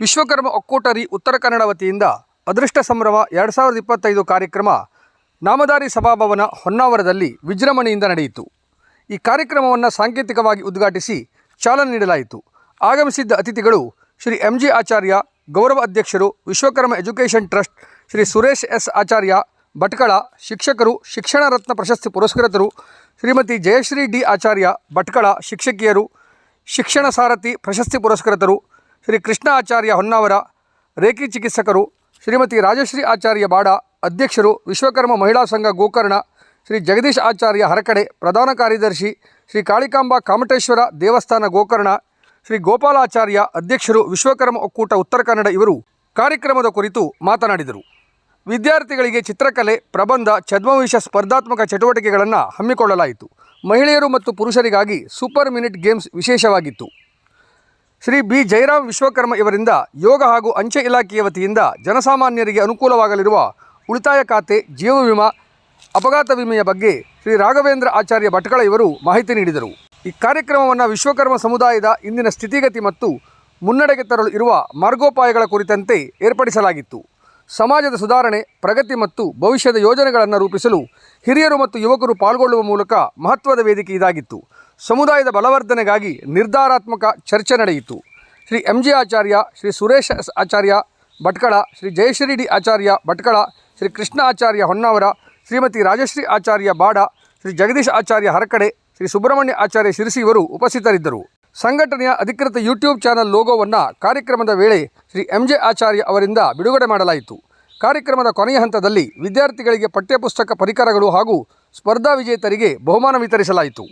ವಿಶ್ವಕರ್ಮ ಒಕ್ಕೂಟರಿ ಉತ್ತರ ಕನ್ನಡ ವತಿಯಿಂದ ಅದೃಷ್ಟ ಸಂಭ್ರಮ ಎರಡು ಸಾವಿರದ ಇಪ್ಪತ್ತೈದು ಕಾರ್ಯಕ್ರಮ ನಾಮಧಾರಿ ಸಭಾಭವನ ಹೊನ್ನಾವರದಲ್ಲಿ ವಿಜೃಂಭಣೆಯಿಂದ ನಡೆಯಿತು. ಈ ಕಾರ್ಯಕ್ರಮವನ್ನು ಸಾಂಕೇತಿಕವಾಗಿ ಉದ್ಘಾಟಿಸಿ ಚಾಲನೆ ನೀಡಲಾಯಿತು. ಆಗಮಿಸಿದ್ದ ಅತಿಥಿಗಳು ಶ್ರೀ ಎಂ ಜಿ ಆಚಾರ್ಯ, ಗೌರವ ಅಧ್ಯಕ್ಷರು, Vishwakarma education trust Shri Suresh S Acharya, Bhatkal, ಶಿಕ್ಷಕರು, ಶಿಕ್ಷಣ ರತ್ನ ಪ್ರಶಸ್ತಿ ಪುರಸ್ಕೃತರು, ಶ್ರೀಮತಿ ಜಯಶ್ರೀ ಡಿ ಆಚಾರ್ಯ, ಭಟ್ಕಳ, ಶಿಕ್ಷಕಿಯರು, ಶಿಕ್ಷಣ ಸಾರಥಿ ಪ್ರಶಸ್ತಿ ಪುರಸ್ಕೃತರು ಶ್ರೀ ಕೃಷ್ಣ ಆಚಾರ್ಯ ಹೊನ್ನಾವರ, ರೇಖಿ ಚಿಕಿತ್ಸಕರು, ಶ್ರೀಮತಿ ರಾಜಶ್ರೀ ಆಚಾರ್ಯ ಬಾಡ, ಅಧ್ಯಕ್ಷರು ವಿಶ್ವಕರ್ಮ ಮಹಿಳಾ ಸಂಘ ಗೋಕರ್ಣ, ಶ್ರೀ ಜಗದೀಶ್ ಆಚಾರ್ಯ ಹರಕಡೆ, ಪ್ರಧಾನ ಕಾರ್ಯದರ್ಶಿ ಶ್ರೀ ಕಾಳಿಕಾಂಬ ಕಾಮಟೇಶ್ವರ ದೇವಸ್ಥಾನ ಗೋಕರ್ಣ, ಶ್ರೀ ಗೋಪಾಲಾಚಾರ್ಯ ಅಧ್ಯಕ್ಷರು ವಿಶ್ವಕರ್ಮ ಒಕ್ಕೂಟ ಉತ್ತರ ಕನ್ನಡ ಇವರು ಕಾರ್ಯಕ್ರಮದ ಕುರಿತು ಮಾತನಾಡಿದರು. ವಿದ್ಯಾರ್ಥಿಗಳಿಗೆ ಚಿತ್ರಕಲೆ, ಪ್ರಬಂಧ, ಛದ್ಮವೇಶ ಸ್ಪರ್ಧಾತ್ಮಕ ಚಟುವಟಿಕೆಗಳನ್ನು ಹಮ್ಮಿಕೊಳ್ಳಲಾಯಿತು. ಮಹಿಳೆಯರು ಮತ್ತು ಪುರುಷರಿಗಾಗಿ ಸೂಪರ್ ಮಿನಿಟ್ ಗೇಮ್ಸ್ ವಿಶೇಷವಾಗಿತ್ತು. ಶ್ರೀ ಬಿ. ಜಯರಾಮ್ ವಿಶ್ವಕರ್ಮ ಇವರಿಂದ ಯೋಗ ಹಾಗೂ ಅಂಚೆ ಇಲಾಖೆಯ ವತಿಯಿಂದ ಜನಸಾಮಾನ್ಯರಿಗೆ ಅನುಕೂಲವಾಗಲಿರುವ ಉಳಿತಾಯ ಖಾತೆ, ಜೀವ ವಿಮಾ, ಅಪಘಾತ ವಿಮೆಯ ಬಗ್ಗೆ ಶ್ರೀ ರಾಘವೇಂದ್ರ ಆಚಾರ್ಯ ಭಟ್ಕಳ ಇವರು ಮಾಹಿತಿ ನೀಡಿದರು. ಈ ಕಾರ್ಯಕ್ರಮವನ್ನು ವಿಶ್ವಕರ್ಮ ಸಮುದಾಯದ ಇಂದಿನ ಸ್ಥಿತಿಗತಿ ಮತ್ತು ಮುನ್ನಡೆಗೆ ತರಲು ಇರುವ ಮಾರ್ಗೋಪಾಯಗಳ ಕುರಿತಂತೆ ಏರ್ಪಡಿಸಲಾಗಿತ್ತು. ಸಮಾಜದ ಸುಧಾರಣೆ, ಪ್ರಗತಿ ಮತ್ತು ಭವಿಷ್ಯದ ಯೋಜನೆಗಳನ್ನು ರೂಪಿಸಲು ಹಿರಿಯರು ಮತ್ತು ಯುವಕರು ಪಾಲ್ಗೊಳ್ಳುವ ಮೂಲಕ ಮಹತ್ವದ ವೇದಿಕೆ ಇದಾಗಿತ್ತು. ಸಮುದಾಯದ ಬಲವರ್ಧನೆಗಾಗಿ ನಿರ್ಧಾರಾತ್ಮಕ ಚರ್ಚೆ ನಡೆಯಿತು. Shri M G Acharya, Shri Suresh Acharya Bhatkal, Shri Jayashree D Acharya Bhatkal, Shri Krishna Acharya Honnavar, Shrimati Rajashree Acharya Bada, Shri Jagadish Acharya Harakade, Shri Subrahmanya Acharya Sirsi ಇವರು ಉಪಸ್ಥಿತರಿದ್ದರು. ಸಂಘಟನೆಯ ಅಧಿಕೃತ ಯೂಟ್ಯೂಬ್ ಚಾನಲ್ ಲೋಗೋವನ್ನು ಕಾರ್ಯಕ್ರಮದ ವೇಳೆ Shri M J ಆಚಾರ್ಯ ಅವರಿಂದ ಬಿಡುಗಡೆ ಮಾಡಲಾಯಿತು. ಕಾರ್ಯಕ್ರಮದ ಕೊನೆಯ ಹಂತದಲ್ಲಿ ವಿದ್ಯಾರ್ಥಿಗಳಿಗೆ ಪಠ್ಯಪುಸ್ತಕ ಪರಿಕರಗಳು ಹಾಗೂ ಸ್ಪರ್ಧಾ ವಿಜೇತರಿಗೆ ಬಹುಮಾನ ವಿತರಿಸಲಾಯಿತು.